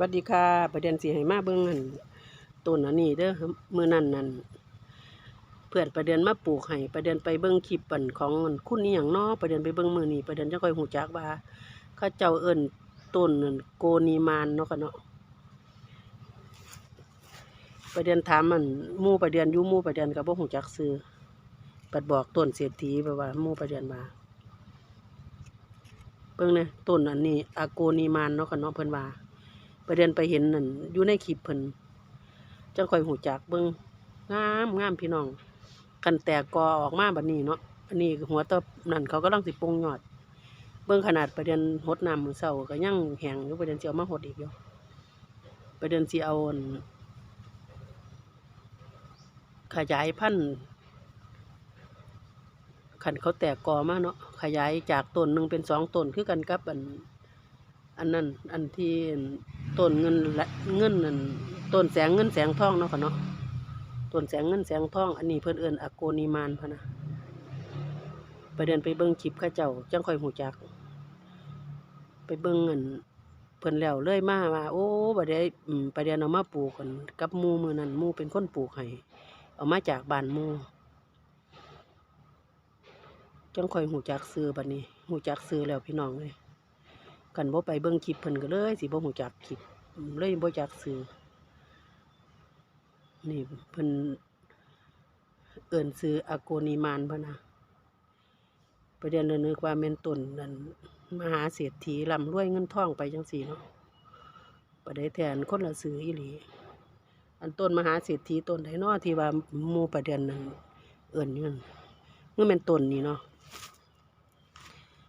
วัสดีค่ะ ประเด็นสีให้มาเบิ่งหันต้นอันนี้เด้อมือนั้นนั่นเพื่อนประเด็นมาปลูกให้ประเด็นไปเบิ่งคลิปปั่นของคุณอีหยังนาะประเด็นไปเบิ่งมือนี้ประเด็นจะคอยฮู้จักว่าเขาเจ้าเอิ้นต้นนั่นโกนีมานเนาะค่ะเนาะประเด็นถามมันมู่ประเด็นยู่มู่ประเด็นก็บ่ฮู้จักชื่อปัดบอกต้นเศรษฐีแบบว่ามู่ประเด็นว่าเบิ่งเนี่ยต้นอันนี้อาโกนีมานเนาะค่ะเนาะเพิ่นว่า ไปเด็นไปเห็นนั่นอยู่ในคลิปเพิ่นจังคอยหูจักเบิ่งงามงามพี่น้อง กันแตกกอออกมาบัดนี้เนาะอันนี้หัวตะนั่นเขากำลังสิปรุงยอด เบิ่งขนาดประเด็นหดน้ำมือเช้าก็ยังแหงอยู่ประเด็นเสิเอามาหดอีกอยู่ประเด็นสิเอาอันขยายพันธุ์ขันเขาแตกกอมาเนาะขยายจากต้นหนึ่งเป็นสองต้นคือกันกับอัน อันนั้นอันที่ ต้นเงินเงินนั่นต้นแสงเงินแสงทองเนาะค่ะเนาะต้นแสงเงินแสงทองอันนี้เพิ่นเอิ้นอโกนิมานพะนะไปเดินไปเบิ่งคลิปข้าเจ้าจังค่อยหูจัก ไปเบิ่งเงินเพิ่นแล้วเลยมาว่าโอ้บ่ได้อืมไปเรียนเอามาปลูกกันกับมูมือนั้นมูเป็นคนปลูกให้เอามาจากบ้านมูจังค่อยหูจักซื้อบัดนี้หูจักซื้อแล้วพี่น้องเอ้ย กันบ่ไปเบิ่งคลิปเพิ่นก็เลย สิบ่ฮู้จักคลิปอืมเลยบ่จักซื้อนี่เพิ่นเอิ้นซื้ออาโกนิมานพะนะประเด็นเลยนึกว่าแม่นต้นนั่นมหาเศรษฐีร่ำรวยเงินทองไปจังซี่เนาะบ่ได้แทนคนละซื้ออีหลี อันต้นมหาเศรษฐีต้นใดนาะที่ว่ามูประเด็นนั้นเอิ้นอยู่นั่นเมื่อแม่นต้นนี่เนาะ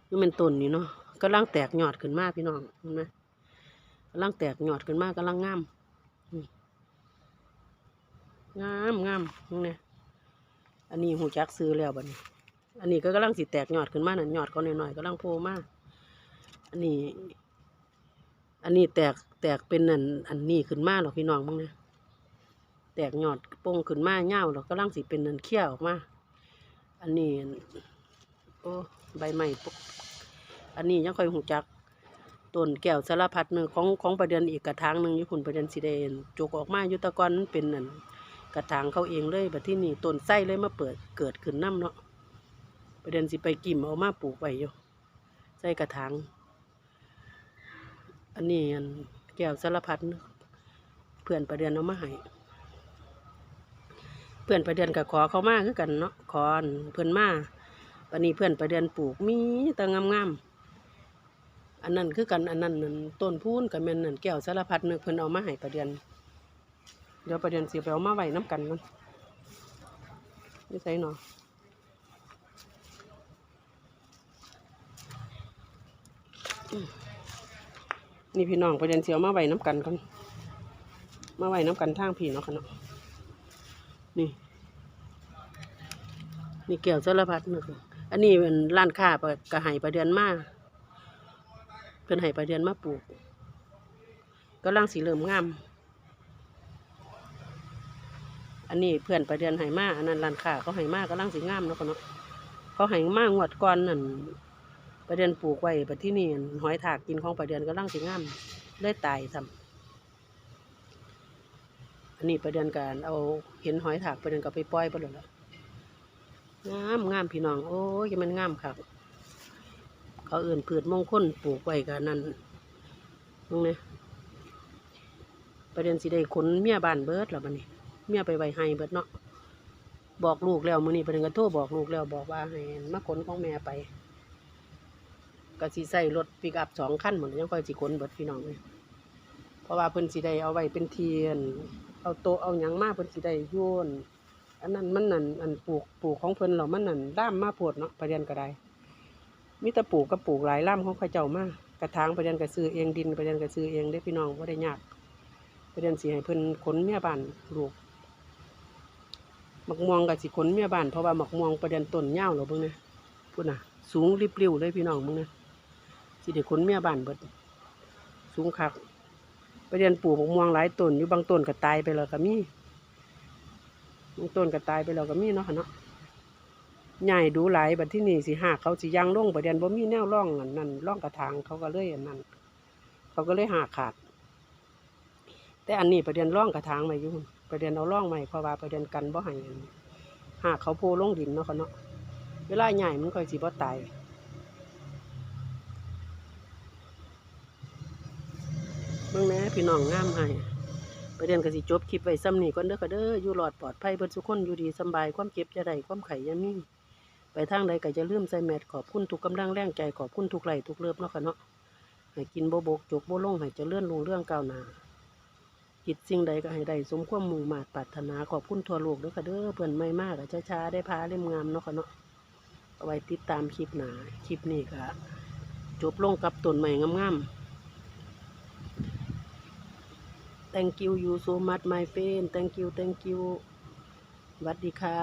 นี่มันต้นนี่เนาะ กำลังแตกยอดขึ้นมากพี่น้องเห็นไหมกำลังแตกยอดขึ้นมากำลังงามนี่งามงามนี่ไงอันนี้หูจักซื้อแล้วบัดนี้ อันนี้ก็กำลังสิแตกยอดขึ้นมาน่ะยอดเขาหน่อยๆกำลังโผล่มากอันนี้ อันนี้แตกแตกเป็นอันอันนี้ขึ้นมาหรอพี่น้องบ้างนะแตกยอดโป่งขึ้นมาเง่าหรอกกำลังสิเป็นอันเขี้ยวออกมา อันนี้ โอ้ใบไม้ปุ๊บ อันนี้ยังค่อยหูจักต้นแก้วสารพัดหนึ่งของของประเด็นอีกกระถางหนึ่งญี่ปุ่นประเด็นสีแดงจกออกมายุตะกอนมันเป็นนั่นกระถางเขาเองเลยแบบที่นี่ต้นไส้เลยมาเปิดเกิดขึ้นน้ำเนาะประเด็นสิไปกิ่มเอามาปลูกไว้อยู่ใส่กระถางอันนี้อันแก้วสารพัดเพื่อนประเด็นเอามาให้เพื่อนประเด็นกับขอเขามากคือกันเนาะขอนเพื่อนมาปานนี้เพื่อนไปเดือนปลูกมีแต่งามๆ อันนั้นคือกันอันนั้นนั่นต้นพูนกับแม่นนั่นแก้วสารพัดนึกเพิ่นเอามาให้ประเดือน เดี๋ยวประเดือนสิไปเอามาไว้น้ำกันมันนี่ใส่หนออืมนี่พี่น้องประเดือนสิเอามาไว้น้ำกันกัน มาไว้น้ำกันทางพี่เนาะค่ะเนาะนี่ นี่แก้วสารพัดนึกอันนี้เป็นร้านค้าปกระไห้ประเดือนมา เพิ่นไห้ประเดือนมาปลูกก็ล่างสีเหลืองงาม อันนี้เพื่อนประเดือนไห้มาอันนั้นร้านค้าเขาไห้มาก็ล่างสีงามเนาะค่ะเนาะเขาไห้มางวดก่อนนั่นประเดือนปลูกไว้ปที่นี่หอยถากกินของประเดือนก็ล่างสีงามได้ตายซ้ำอันนี้ประเดือนการเอาเห็นหอยถากประเดือนก็ไปปล่อยไปเลยละงามงามพี่น้อง โอ้ยมันงามครับ เขาเอื่นพืชมงคลปลูกไว้กันนั่นมึงเนี่ยประเด็นสิได้ขนเมียบ้านเบิร์ดแล้วบัดนี้เมียไปไว้ให้เบิร์ดเนาะบอกลูกแล้วมือนี้ประเด็นก็โทรบอกลูกแล้วบอกว่าให้มาขนของแม่ไปก็สิใส่รถปิกอัพสองคันหมดยังค่อยสิขนเบิร์ดพี่น้องเลยเพราะว่าเพิ่นสิได้เอาไว้เป็นเทียน เอาโตเอาหยังมากเพิ่นสิได้โยนอันนั้นมันนั่นอันปลูกปลูกของเพิ่นเรามันนั่นล่ามมาโพดเนาะประเด็นก็ได้ มีแต่ปลูกก็ปลูกหลายล่ามของข้าเจ้ามากกระถางประเด็นก็ซื้อเองดินประเด็นก็ซื้อเองได้พี่น้องว่าได้ยากประเด็นสิให้เพิ่นขนเมียบ้านลูกหมักม่วงก็สิขนเมียบ้านเพราะว่าหมักม่วงประเด็นต้นยาวเหรอเบิ่งนะพุ่นน่ะสูงริบริ้วเลยพี่น้องเบิ่งนะสิได้ขนเมียบ้านเบิดสูงคักประเด็นปลูกหมักม่วงหลายต้นอยู่บางต้นก็ตายไปแล้วก็มีบางต้นก็ตายไปแล้วก็มีเนาะค่ะเนาะ ใหญ่ดูหลายบัดที่นี่สิหากเขาสิยังลงประเด็นบ่มีแนวร่องอันนั้นร่องกระถางเขาก็เลยอันนั้นเขาก็เลยหาขาด แต่อันนี้ประเด็นร่องกระถางไว้อยู่ประเด็นเอาร่องไว้เพราะว่าประเด็นกันบ่ให้อันหากเขาโพล่งดินเนาะค่ะเนาะเวลาใหญ่มันก็สิบ่ตายเบิ่งแหน่พี่น้องงามให้ประเด็นกสิจบคลิปไว้ซ้ำนี้ก่อนเด้อค่ะเด้ออยู่รอดปลอดภัยเบิดทุกคนอยู่ดีสบายความเจ็บจะได้ความไข่อยามี ไปทางใดก็จะลืมใส่แมสขอบคุณทุกกำลังแรงใจขอบคุณทุกไหลทุกเลิฟเนาะค่ะเนาะให้กินโบ่บกจกบ่ลงให้จะเจริญรุ่งเรื่องก้าวหน้าคิดสิ่งใดก็ให้ได้สมความมุ่งมาตรปรารถนาขอบคุณทั่วโลกด้อค่ะเด้อเพื่อนไม่มากอะช้าๆได้พาเล่มงามเนาะค่ะเนาะเอาไว้ติดตามคลิปหนาคลิปนี้ก็จบลงกับต้นใหม่งามๆ thank you you so much my friend thank you thank you วัสดีค่ะ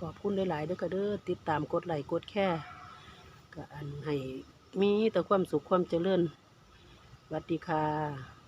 ขอบคุณหลายๆเด้อค่ะเด้อติดตามกดไลค์กดแค่ก็อันให้มีแต่ความสุขความเจริญสวัสดีค่ะ